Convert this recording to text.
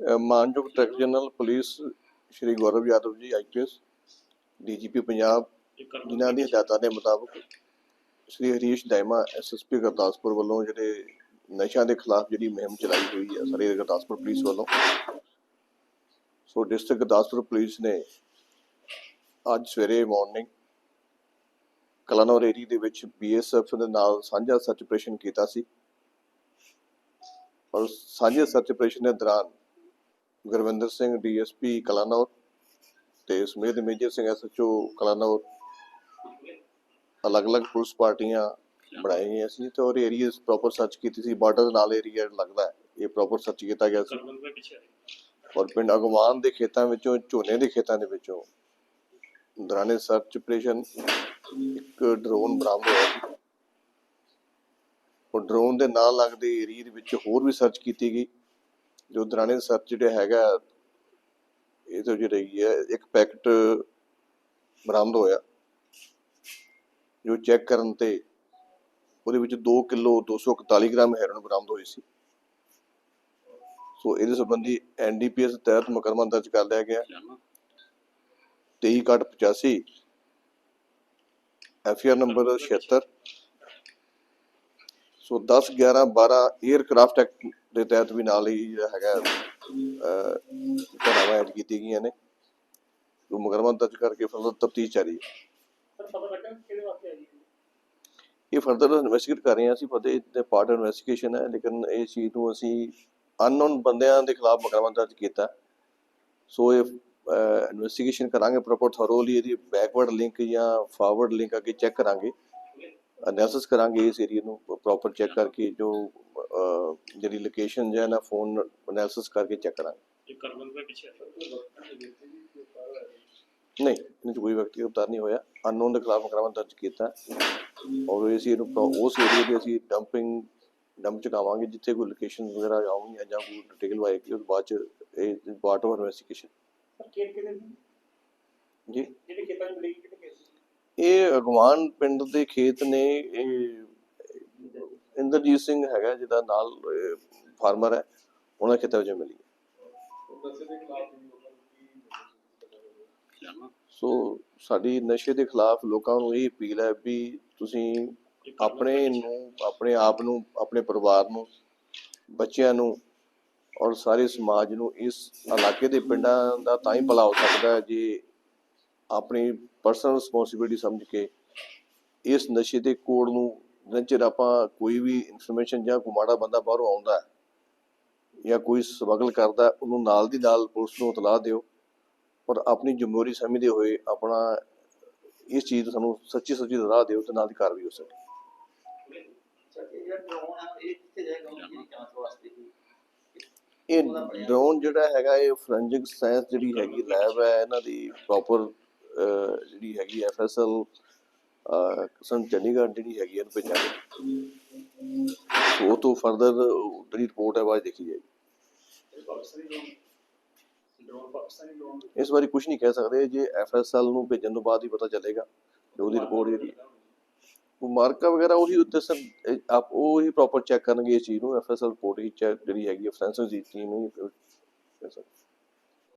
ਮਾਨਯੋਗ director general police Shri Gaurav Yadav ji IPS DGP Punjab, ਜਿਨ੍ਹਾਂ ਦੀ ਹਦਾਇਤਾਂ ਦੇ ਮੁਤਾਬਕ ਸ਼੍ਰੀ ਹਰੀਸ਼ ਦਾਇਮਾ ਐਸਐਸਪੀ ਗੁਰਦਾਸਪੁਰ ਵੱਲੋਂ ਜਿਹੜੇ ਨਸ਼ਿਆਂ ਦੇ ਖਿਲਾਫ ਜਿਹੜੀ ਮੁਹਿੰਮ ਚਲਾਈ ਗਈ ਹੈ ਸਾਰੇ ਗੁਰਦਾਸਪੁਰ ਪੁਲਿਸ ਵੱਲੋਂ। ਸੋ ਡਿਸਟ੍ਰਿਕਟ ਗੁਰਦਾਸਪੁਰ ਪੁਲਿਸ ਨੇ ਅੱਜ ਸਵੇਰੇ ਮਾਰਨਿੰਗ ਕਲਾਨੌਰ ਏਰੀਆ ਦੇ ਵਿੱਚ ਬੀਐਸਐਫ ਦੇ ਨਾਲ ਸਾਂਝਾ ਸਰਚ ਆਪਰੇਸ਼ਨ ਕੀਤਾ ਸੀ। ਔਰ ਸਾਂਝੇ ਸਰਚ ਆਪਰੇਸ਼ਨ ਦੇ ਦੌਰਾਨ ਗੁਰਵਿੰਦਰ ਸਿੰਘ, ਡੀਐਸਪੀ ਕਲਾਨੌਰ ਤੇ ਸਮੇਤ ਮੇਜਰ ਸਿੰਘ ਐਸਐਚਓ ਕਲਾਨੌਰ। ਅਲੱਗ-ਅਲੱਗ ਪੁਲਿਸ ਪਾਰਟੀਆਂ ਬਣਾਈਆਂ ਗਈਆਂ ਸੀ ਤੇ ਔਰ ਏਰੀਆ ਪ੍ਰੋਪਰ ਸਰਚ ਕੀਤੀ ਸੀ। ਬਾਰਡਰ ਨਾਲ ਏਰੀਆ ਲੱਗਦਾ ਹੈ। ਇਹ ਪ੍ਰੋਪਰ ਸਰਚ ਕੀਤਾ ਗਿਆ ਸੀ। ਔਰ ਪਿੰਡ ਅਗਵਾਨ ਦੇ ਖੇਤਾਂ ਵਿੱਚੋਂ, ਝੋਨੇ ਦੇ ਖੇਤਾਂ ਦੇ ਵਿੱਚੋਂ ਦੌਰਾਨੇ ਸਰਚ ਆਪਰੇਸ਼ਨ ਇੱਕ ਡਰੋਨ ਬਰਾਮਦ ਹੋਇਆ ਉਹ ਡਰੋਨ ਦੇ ਨਾਲ ਲੱਗਦੇ ਏਰੀਆ ਦੇ ਵਿੱਚ ਹੋਰ ਵੀ ਸਰਚ ਕੀਤੀ ਗਈ। ਜੋ ਦੌਰਾਨੇ ਸਰਚ ਜਿਹੜਾ ਹੈਗਾ, ਇਹ ਤੋਂ ਜਿਹੜੀ ਹੈ, ਇੱਕ ਪੈਕਟ ਬਰਾਮਦ ਹੋਇਆ, ਜੋ ਚੈੱਕ ਕਰਨ ਤੇ ਉਹਦੇ ਵਿੱਚ 2 ਕਿਲੋ 241 ਗ੍ਰਾਮ ਹੈਰੋਇਨ ਬਰਾਮਦ ਹੋਈ ਸੀ। ਸੋ ਇਹਦੇ ਸੰਬੰਧੀ ਐਨਡੀਪੀਐਸ ਤਹਿਤ ਮੁਕਰਮਾ ਦਰਜ ਕਰ ਲਿਆ ਗਿਆ। 2385 FR number 76 so 10 11 12 aircraft act ਦੇ ਤਹਿਤ ਵੀ ਨਾਲ ਹੀ ਜਿਹੜਾ ਹੈਗਾ ਧਾਰਾਵਾਂ ਐਡ ਕੀਤੀ ਗਈਆਂ ਨੇ। ਸੋ ਮੁਕੱਦਮਾ ਦਰਜ ਕਰਕੇ ਫਰਦਰ ਤਫਤੀਸ਼ ਜਾਰੀ ਹੈ। ਇਹ ਫਰਦਰ ਇਨਵੈਸਟੀਗੇਟ ਕਰ ਰਹੇ ਹਾਂ ਅਸੀਂ ਪਤਾ ਇਹ ਪਾਰਟ ਇਨਵੈਸਟੀਗੇਸ਼ਨ ਹੈ, ਲੇਕਿਨ ਇਹ ਚੀਜ਼ ਨੂੰ ਅਸੀਂ ਅਨਨੋਨ ਬੰਦਿਆਂ ਦੇ ਖਿਲਾਫ ਮੁਕੱਦਮਾ ਦਰਜ ਕੀਤਾ। ਸੋ ਇਹ ਇਨਵੈਸਟੀਗੇਸ਼ਨ ਕਰਾਂਗੇ ਪ੍ਰੋਪਰ ਥੋਰੋਲੀ ਇਹਦੀ ਬੈਕਵਰਡ ਲਿੰਕ ਜਾਂ ਫਾਰਵਰਡ ਲਿੰਕ ਅੱਗੇ ਚੈੱਕ ਕਰਾਂਗੇ। ਅਨਾਲਿਸਿਸ ਕਰਾਂਗੇ ਇਸ ਏਰੀਆ ਨੂੰ ਪ੍ਰੋਪਰ ਚੈੱਕ ਕਰਕੇ ਜੋ ਜਿਹੜੀ ਲੋਕੇਸ਼ਨ ਹੈ ਨਾ ਫੋਨ ਅਨਾਲਿਸਿਸ ਕਰਕੇ ਚੈੱਕ ਕਰਾਂਗੇ। ਇਹ ਕਰਮਨ ਦੇ ਪਿੱਛੇ ਨਹੀਂ ਇਹਦੇ 'ਚ ਕੋਈ ਵਿਅਕਤੀ ਗ੍ਰਿਫਤਾਰ ਨਹੀਂ ਹੋਇਆ। ਅਨਨੋਨ ਦੇ ਖਿਲਾਫ ਮੁਕੱਦਮਾ ਦਰਜ ਕੀਤਾ। ਔਰ ਇਹਨੂੰ ਪ੍ਰੋ- ਉਸ ਏਰੀਆ ਦੇ ਅਸੀਂ ਡੰਪਿੰਗ ਡੰਪ ਚੁਕਾਵਾਂਗੇ ਜਿੱਥੇ ਕੋਈ ਲੋਕੇਸ਼ਨ ਵਗੈਰਾ ਆਉਣਗੀਆਂ ਜਾਂ ਕੋਈ ਡਿਟੇਲ ਆਏਗੀ ਉਸ ਬਾਅਦ ਚ ਇਹ ਪਾਰਟ ਆਫ ਇਨਵੈਸਟੀਗੇਸ਼ਨ ਸਰ ਕਿਹੜੇ ਕਿਹੜੇ ਜੀ। ਜਿਹੜੇ ਖੇਤਾਂ ਚ ਮਿਲੀ ਕਿਹੜੇ ਕੇਸ ਇਹ ਅਗਵਾਨ ਪਿੰਡ ਦੇ ਖੇਤ ਨੇ ਇੰਦਰਜੀਤ ਸਿੰਘ ਹੈਗਾ ਜਿਹਦਾ ਨਾਲ ਫਾਰਮਰ ਹੈ, ਉਹਨਾਂ ਖੇਤਾਂ ਵਿੱਚ ਮਿਲੀ ਸੋ ਸਾਡੀ ਨਸ਼ੇ ਦੇ ਖਿਲਾਫ ਲੋਕਾਂ ਨੂੰ ਇਹ ਅਪੀਲ ਹੈ ਵੀ ਤੁਸੀਂ ਆਪਣੇ ਨੂੰ, ਆਪਣੇ ਆਪ ਨੂੰ, ਆਪਣੇ ਪਰਿਵਾਰ ਨੂੰ, ਬੱਚਿਆਂ ਨੂੰ ਔਰ ਸਾਰੇ ਸਮਾਜ ਨੂੰ ਇਸ ਇਲਾਕੇ ਦੇ ਪਿੰਡਾਂ ਦਾ ਤਾਂ ਹੀ ਭਲਾ ਹੋ ਸਕਦਾ ਹੈ ਜੇ ਆਪਣੀ ਪਰਸਨਲ ਰਿਸਪੌਂਸਿਬਿਲਟੀ ਸਮਝ ਕੇ ਇਸ ਨਸ਼ੇ ਦੇ ਕੋਡ ਨੂੰ ਜਿੰਨਾ ਆਪਾਂ ਕੋਈ ਵੀ ਇਨਫੋਰਮੇਸ਼ਨ ਜਾਂ ਕੋਈ ਮਾੜਾ ਬੰਦਾ ਬਾਹਰੋਂ ਆਉਂਦਾ ਹੈ ਜਾਂ ਕੋਈ ਸਮਗਲ ਕਰਦਾ ਉਹਨੂੰ ਨਾਲ ਦੀ ਨਾਲ ਪੁਲਿਸ ਨੂੰ ਇਤਲਾਹ ਦਿਓ। ਔਰ ਆਪਣੀ ਜ਼ਿੰਮੇਵਾਰੀ ਸਮਝਦੇ ਹੋਏ ਆਪਣਾ ਇਸ ਚੀਜ਼ ਤੋਂ ਸਾਨੂੰ ਸੱਚੀ ਸੱਚੀ ਰਾਹ ਦਿਓ ਤੇ ਨਾਲ ਦੀ ਕਾਰਵਾਈ ਹੋ ਸਕੇ। ਇਹ ਡਰੋਨ ਇਹ ਡਰੋਨ ਜਿਹੜਾ ਹੈਗਾ, ਇਹ ਫੋਰੈਂਸਿਕ ਸਾਇੰਸ ਜਿਹੜੀ ਹੈਗੀ ਲੈਬ ਹੈ, ਇਹਨਾਂ ਦੀ ਪ੍ਰੋਪਰ ਜਿਹੜੀ ਹੈਗੀ ਐਫਐਸਐਲ ਸੰ ਚੰਡੀਗੜ੍ਹ ਜਿਹੜੀ ਹੈਗੀ ਇਹਨੂੰ ਭੇਜਾਂਗੇ ਸੋ ਉਹ ਤੋਂ ਫਰਦਰ ਜਿਹੜੀ ਰਿਪੋਰਟ ਹੈ ਬਾਅਦ 'ਚ ਦੇਖੀ ਜਾਏਗੀ। Pakistani drone drone Pakistani drone ਇਸ ਬਾਰੇ ਕੁਝ ਨਹੀਂ ਕਹਿ ਸਕਦੇ, ਜੇ ਐਫਐਸਐਲ ਨੂੰ ਭੇਜਣ ਤੋਂ ਬਾਅਦ ਹੀ ਪਤਾ ਚੱਲੇਗਾ ਕਿ ਉਹਦੀ ਰਿਪੋਰਟ ਜਿਹੜੀ ਉਹ ਮਾਰਕਾ ਵਗੈਰਾ ਉਹੀ ਉੱਤੇ ਸਰ ਇਹ ਆਪ ਉਹ ਹੀ ਪ੍ਰੋਪਰ ਚੈੱਕ ਕਰਨਗੇ ਇਸ ਚੀਜ਼ ਨੂੰ ਐਫਐਸਐਲ ਰਿਪੋਰਟ ਹੀ ਚੈੱਕ ਜਿਹੜੀ ਹੈਗੀ ਹੈ ਫੋਰੈਂਸਿਕ ਦੀ ਟੀਮ ਹੀ।